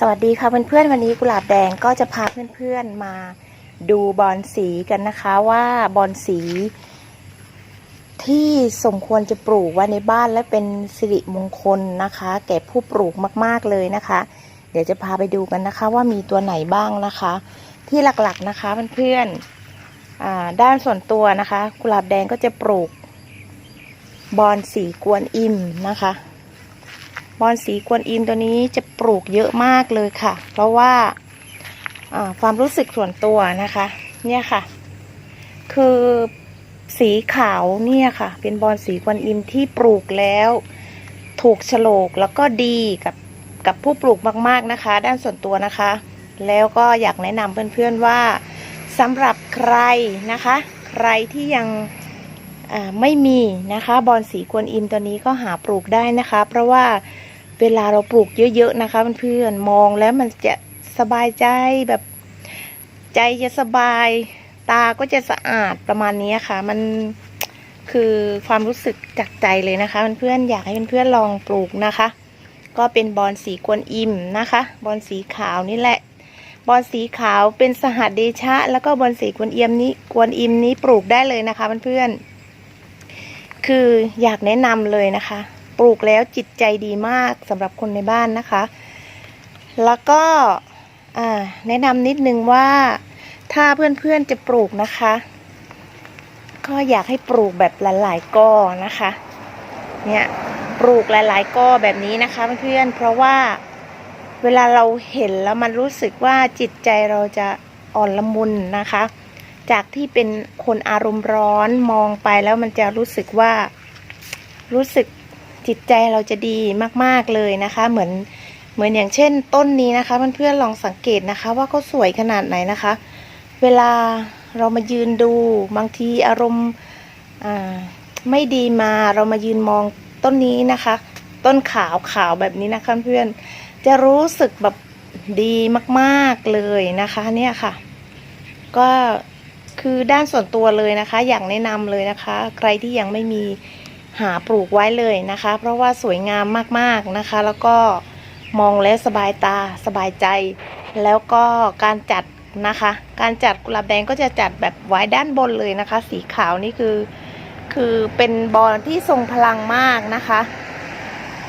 สวัสดีค่ะเพื่อนๆวันนี้กุหลาบแดงก็จะพาเพื่อนๆมาดูบอนสีกันนะคะว่าบอนสี ที่สมควรจะปลูกไว้ในบ้านและเป็นสิริมงคลนะคะ แก่ผู้ปลูกมากๆเลยนะคะ เดี๋ยวจะพาไปดูกันนะคะว่ามีตัวไหนบ้างนะคะ ที่หลักๆนะคะเพื่อนๆด้านส่วนตัวนะคะ กุหลาบแดงก็จะปลูกบอนสีกวนอิมนะคะ บอนสีกวนอิมตัวนี้จะปลูกเยอะมากเลยค่ะ เพราะว่าความรู้สึกส่วนตัวนะคะ เนี่ยค่ะ คือสีขาวเนี่ยค่ะ เป็นบอนสีกวนอิมที่ปลูกแล้ว ถูกฉลกแล้วก็ดีกับกับผู้ปลูกมากๆนะคะ ด้านส่วนตัวนะคะ แล้วก็อยากแนะนำเพื่อนๆว่าสำหรับใครนะคะ ใครที่ยังไม่มีนะคะ บอนสีกวนอิมตัวนี้ก็หาปลูกได้นะคะ เพราะว่า เวลาเราปลูกเยอะๆนะคะเพื่อนๆมองแล้วมันจะสบายใจแบบ ใจจะสบาย ตาก็จะสะอาดประมาณนี้ค่ะ มันคือความรู้สึกจากใจเลยนะคะเพื่อนๆอยากให้เพื่อนๆลองปลูกนะคะ ก็เป็นบอนสีกวนอิมนะคะบอนสีขาวนี่แหละบอนสีขาวเป็นสหัสเดชะ แล้วก็บอนสีกวนเอียมนี้กวนอิมนี้ปลูกได้เลยนะคะเพื่อนๆคืออยากแนะนำเลยนะคะ ปลูกแล้วจิตใจดีมากสำหรับคนในบ้านนะคะ แล้วก็แนะนำนิดนึงว่าถ้าเพื่อนๆจะปลูกนะคะ ก็อยากให้ปลูกแบบหลายๆก้อนะคะ เนี่ยปลูกหลายๆก้อแบบนี้นะคะเพื่อนๆเพราะว่าเวลาเราเห็นแล้วมันรู้สึกว่าจิตใจเราจะอ่อนละมุนนะคะ จากที่เป็นคนอารมณ์ร้อนมองไปแล้วมันจะรู้สึกว่ารู้สึก จิตใจเราจะดีมากๆเลยนะคะ เหมือนเหมือนอย่างเช่น ต้นนี้นะคะเพื่อนๆลองสังเกตนะคะ ว่าเขาสวยขนาดไหนนะคะ เวลาเรามายืนดูบางทีอารมณ์ไม่ดีมาเรามายืนมองต้นนี้นะคะ ต้นขาวขาวแบบนี้นะคะเพื่อนจะรู้สึกแบบดีมากๆเลยนะคะเนี่ยค่ะ ก็คือด้านส่วนตัวเลยนะคะ อย่ากแนะนำเลยนะคะ ใครที่ยังไม่มี หาปลูกไว้เลยนะคะ เพราะว่าสวยงามมากๆนะคะ แล้วก็มองแล้วสบายตาสบายใจ แล้วก็การจัดนะคะ การจัดกุหลาบแดงก็จะจัดแบบไว้ด้านบนเลยนะคะ สีขาวนี่คือคือเป็นบอลที่ทรงพลังมากนะคะ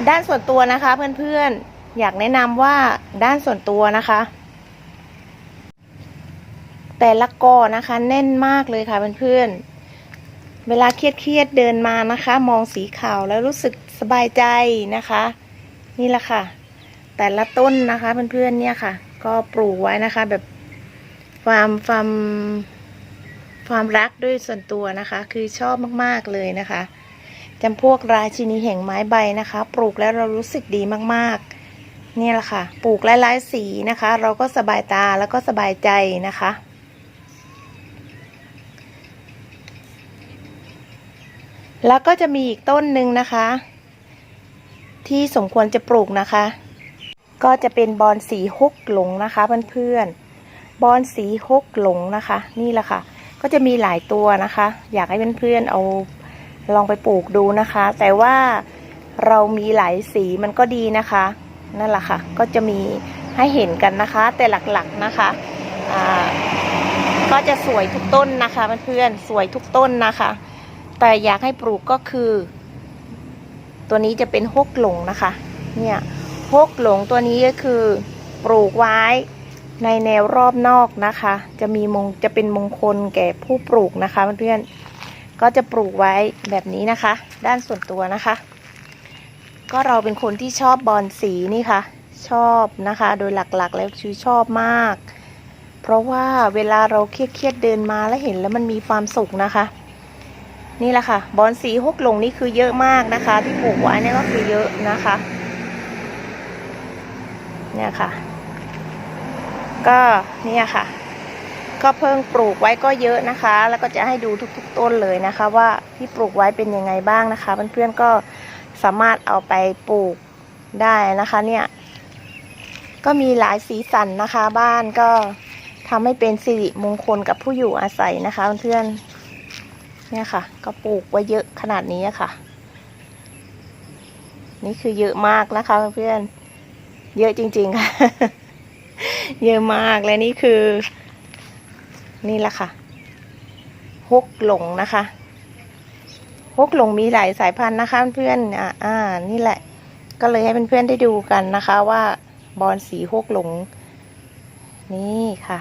ด้านส่วนตัวนะคะเพื่อนๆอยากแนะนำว่าด้านส่วนตัวนะคะ แต่ละกอนะคะแน่นมากเลยค่ะเพื่อนๆ เวลาเครียดๆเดินมานะคะ มองสีขาวแล้วรู้สึกสบายใจนะคะ นี่แหละค่ะ แต่ละต้นนะคะเพื่อนๆเนี่ยค่ะ ก็ปลูกไว้นะคะ แบบความความความรักด้วยส่วนตัวนะคะ คือชอบมากๆเลยนะคะจำพวกราชินีแห่งไม้ใบนะคะ ปลูกแล้วเรารู้สึกดีมากๆ นี่แหละค่ะ ปลูกหลายๆสีนะคะ เราก็สบายตาแล้วก็สบายใจนะคะ แล้วก็จะมีอีกต้นหนึ่งนะคะ ที่สมควรจะปลูกนะคะ ก็จะเป็นบอนสีฮกหลงนะคะเพื่อนๆบอนสีฮกหลงนะคะ นี่แหละค่ะ ก็จะมีหลายตัวนะคะ อยากให้เพื่อนๆเอาลองไปปลูกดูนะคะ แต่ว่าเรามีหลายสีมันก็ดีนะคะ นั่นแหละค่ะ ก็จะมีให้เห็นกันนะคะ แต่หลักๆนะคะก็จะสวยทุกต้นนะคะเพื่อนๆสวยทุกต้นนะคะ แต่อยากให้ปลูกก็คือ ตัวนี้จะเป็นฮกหลงนะคะ เนี่ยฮกหลงตัวนี้ก็คือปลูกไว้ในแนวรอบนอกนะคะ จะมีมงจะเป็นมงคลแก่ผู้ปลูกนะคะเพื่อนๆก็จะปลูกไว้แบบนี้นะคะ ด้านส่วนตัวนะคะ ก็เราเป็นคนที่ชอบบอลสีนี่ค่ะ ชอบนะคะ โดยหลักๆ แล้วคือชอบมาก เพราะว่าเวลาเราเครียดๆเดินมาแล้วเห็นแล้วมันมีความสุขนะคะ นี่แหละค่ะ บอลสีฮกหลงนี่คือเยอะมากนะคะ ที่ปลูกไว้นี่ก็คือเยอะนะคะ เนี่ยค่ะ ก็เนี่ยค่ะ ก็เพิ่งปลูกไว้ก็เยอะนะคะ แล้วก็จะให้ดูทุกๆ ต้นเลยนะคะ ว่าที่ปลูกไว้เป็นยังไงบ้างนะคะเพื่อนๆก็สามารถเอาไปปลูกได้นะคะ เนี่ย ก็มีหลายสีสันนะคะ บ้านก็ทำให้เป็นสิริมงคลกับผู้อยู่อาศัยนะคะเพื่อนๆ เนี่ยค่ะ ก็ปลูกไว้เยอะขนาดนี้ค่ะ นี่คือเยอะมากนะคะเพื่อน เยอะจริง ๆ ค่ะ เยอะมากและนี่คือ นี่แหละค่ะฮกหลงนะคะฮกหลงมีหลายสายพันธุ์นะคะเพื่อนอ่าอ่า นี่แหละ ก็เลยให้เพื่อนๆได้ดูกันนะคะ ว่าบอลสีฮกหลง นี่ค่ะ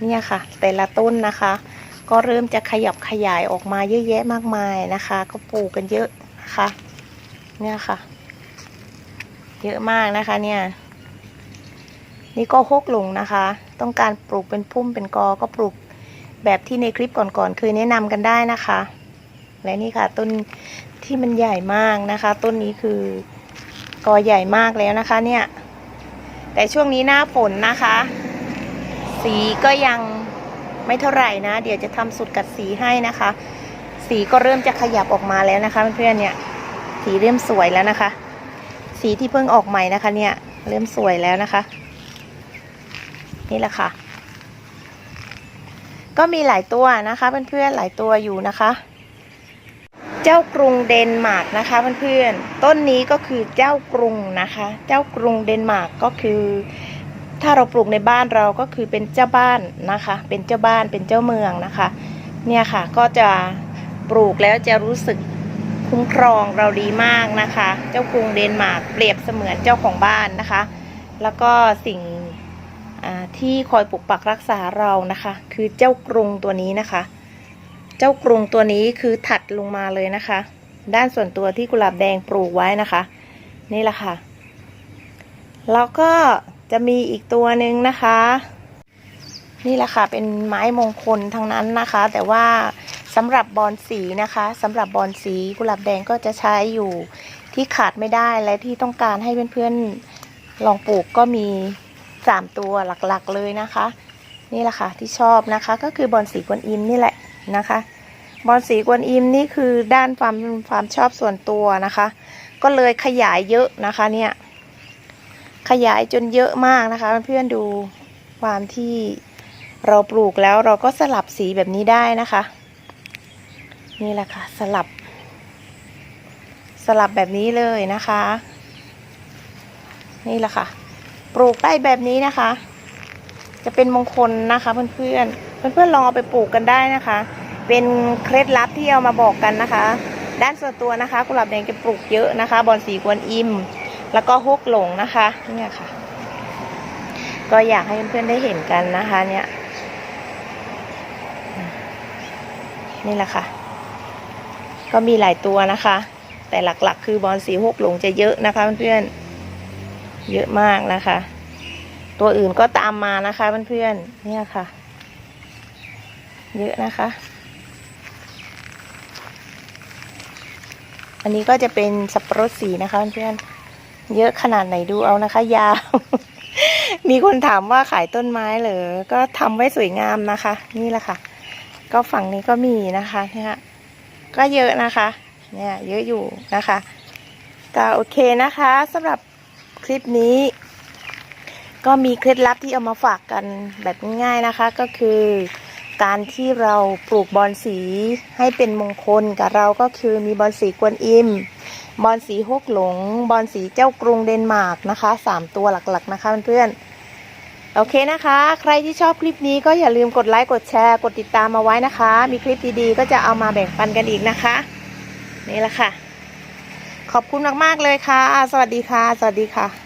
เนี่ยค่ะ แต่ละต้นนะคะ ก็เริ่มจะขยับขยายออกมาเยอะแยะมากมายนะคะ ก็ปลูกกันเยอะนะคะ เนี่ยค่ะ เยอะมากนะคะเนี่ย นี่ก็ฮกหลงนะคะ ต้องการปลูกเป็นพุ่มเป็นกอก็ปลูกแบบที่ในคลิปก่อนๆเคยแนะนำกันได้นะคะ และนี่ค่ะต้นที่มันใหญ่มากนะคะ ต้นนี้คือกอใหญ่มากแล้วนะคะเนี่ย แต่ช่วงนี้หน้าฝนนะคะ สีก็ยัง ไม่เท่าไหร่นะ เดี๋ยวจะทำสุดกัดสีให้นะคะ สีก็เริ่มจะขยับออกมาแล้วนะคะเพื่อนๆเนี่ยสีเริ่มสวยแล้วนะคะ สีที่เพิ่งออกใหม่นะคะ เนี่ยเริ่มสวยแล้วนะคะ นี่แหละค่ะ ก็มีหลายตัวนะคะเพื่อนๆหลายตัวอยู่นะคะเจ้ากรุงเดนมาร์กนะคะเพื่อนๆ ต้นนี้ก็คือเจ้ากรุงนะคะ เจ้ากรุงเดนมาร์กก็คือ ถ้าเราปลูกในบ้านเราก็คือเป็นเจ้าบ้านนะคะ เป็นเจ้าบ้านเป็นเจ้าเมืองนะคะ เนี่ยค่ะก็จะปลูกแล้วจะรู้สึกคุ้มครองเราดีมากนะคะ เจ้ากรุงเดนมาร์กเปรียบเสมือนเจ้าของบ้านนะคะ แล้วก็สิ่งที่คอยปกปักรักษาเรานะคะ คือเจ้ากรุงตัวนี้นะคะ เจ้ากรุงตัวนี้คือถัดลงมาเลยนะคะ ด้านส่วนตัวที่กุหลาบแดงปลูกไว้นะคะ นี่แหละค่ะ แล้วก็ จะมีอีกตัวหนึ่งนะคะ นี่แหละค่ะเป็นไม้มงคลทั้งนั้นนะคะ แต่ว่าสำหรับบอนสีนะคะสำหรับบอนสีกุหลาบแดงก็จะใช้อยู่ที่ขาดไม่ได้และที่ต้องการให้เพื่อนๆลองปลูกก็มีสามตัวหลักๆเลยนะคะ นี่แหละค่ะที่ชอบนะคะ ก็คือบอนสีกวนอิมนี่แหละนะคะ บอนสีกวนอิมนี่คือด้านความความชอบส่วนตัวนะคะ ก็เลยขยายเยอะนะคะเนี่ย ขยายจนเยอะมากนะคะ เพื่อนๆดูความที่เราปลูกแล้วเราก็สลับสีแบบนี้ได้นะคะ นี่แหละค่ะสลับ สลับแบบนี้เลยนะคะ นี่แหละค่ะ ปลูกได้แบบนี้นะคะ จะเป็นมงคลนะคะ เพื่อนๆเพื่อนๆลองเอาไปปลูกกันได้นะคะ เป็นเคล็ดลับที่เอามาบอกกันนะคะ ด้านส่วนตัวนะคะกุหลาบแดงจะปลูกเยอะนะคะ บอนสีกวนอิม แล้วก็ฮกหลงนะคะเนี่ยค่ะ ก็อยากให้เพื่อนๆได้เห็นกันนะคะเนี่ยนี่แหละค่ะ ก็มีหลายตัวนะคะ แต่หลักๆ คือบอลสีฮกหลงจะเยอะนะคะเพื่อนๆเยอะมากนะคะ ตัวอื่นก็ตามมานะคะเพื่อนๆเนี่ยค่ะ เยอะนะคะ อันนี้ก็จะเป็นสับปะรดสีนะคะเพื่อนๆ เยอะขนาดไหนดูเอานะคะ ยาว มีคนถามว่าขายต้นไม้เหรอ ก็ทำไว้สวยงามนะคะ นี่แหละค่ะ ก็ฝั่งนี้ก็มีนะคะเนี่ยก็เยอะนะคะ เนี่ย เยอะอยู่นะคะก็โอเคนะคะสำหรับคลิปนี้ ก็มีเคล็ดลับที่เอามาฝากกันแบบง่ายๆนะคะ ก็คือการที่เราปลูกบอนสีให้เป็นมงคลกับเราก็คือมีบอนสีกวนอิม บอลสีฮกหลง บอลสีเจ้ากรุงเดนมาร์กนะคะสามตัวหลักๆนะคะเพื่อนๆ โอเคนะคะ ใครที่ชอบคลิปนี้ก็อย่าลืมกดไลค์ กดแชร์ กดติดตามมาไว้นะคะ มีคลิปดีๆ ก็จะเอามาแบ่งปันกันอีกนะคะ นี่แหละค่ะ ขอบคุณมากๆเลยค่ะ สวัสดีค่ะ สวัสดีค่ะ